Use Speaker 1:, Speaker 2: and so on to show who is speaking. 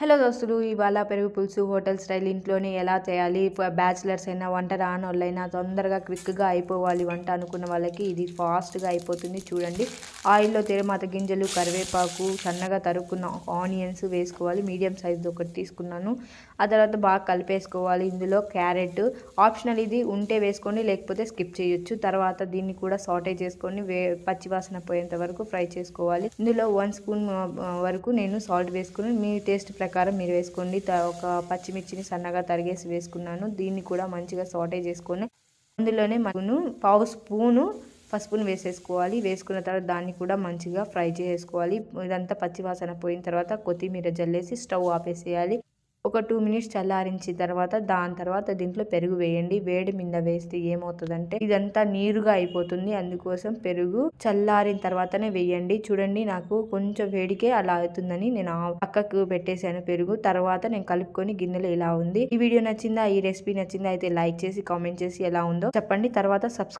Speaker 1: Hello దోస్తులు ఇవాళ పెరుగు పులుసు హోటల్ స్టైల్ ఇంట్లోనే ఎలా చేయాలి? బ్యాచిలర్స్ అయినా వంట రాని వాళ్ళైనా తొందరగా క్విక్గా అయిపోవాలి వంట అనుకున్న వాళ్ళకి ఇది ఫాస్ట్గా అయిపోతుంది. చూడండి. ఆయిల్లో తెరమాత గింజలు కరివేపాకు సన్నగా తరుక్కున్న ఆనియన్స్ వేసుకోవాలి. మీడియం సైజు ఒకటి తీసుకున్నాను. ఆ తర్వాత బాగా కలిపేసుకోవాలి. ఇందులో క్యారెట్ ఆప్షనల్ ఇది ఉంటే వేసుకోండి లేకపోతే స్కిప్ చేయొచ్చు. తర్వాత దీన్ని కూడా సాటే చేసుకొని వే పచ్చివాసన పోయేంత వరకు ఫ్రై చేసుకోవాలి. ఇందులో వన్ స్పూన్ వరకు నేను సాల్ట్ వేసుకుని మీ టేస్ట్ ప్రకారం మీరు వేసుకోండి. త- ఒక పచ్చిమిర్చిని సన్నగా తరిగేసి వేసుకున్నాను. దీన్ని కూడా మంచిగా సాటే చేసుకొని అందులోనే మను పావు స్పూను పసుపును వేసేసుకోవాలి. వేసుకున్న తర్వాత దాన్ని కూడా మంచిగా ఫ్రై చేసుకోవాలి. ఇదంతా పచ్చివాసన పోయిన తర్వాత కొత్తిమీర జల్లేసి స్టవ్ ఆపేసేయాలి. ఒక టూ మినిట్స్ చల్లారించిన తర్వాత దాని తర్వాత దీంట్లో పెరుగు వేయండి. వేడి మీద వేస్తే ఏమవుతుందంటే ఇదంతా నీరుగా అయిపోతుంది. అందుకోసం పెరుగు చల్లారిన తర్వాతనే వేయండి. చూడండి నాకు కొంచెం వేడికే అలా అవుతుందని నేను పక్కకు పెట్టేశాను పెరుగు. తర్వాత నేను కలుపుకొని గిన్నెలో ఇలా ఉంది. ఈ వీడియో నచ్చిందా? ఈ రెసిపీ నచ్చిందా? అయితే లైక్ చేసి కామెంట్ చేసి ఎలా ఉందో చెప్పండి. తర్వాత సబ్స్క్రైబ్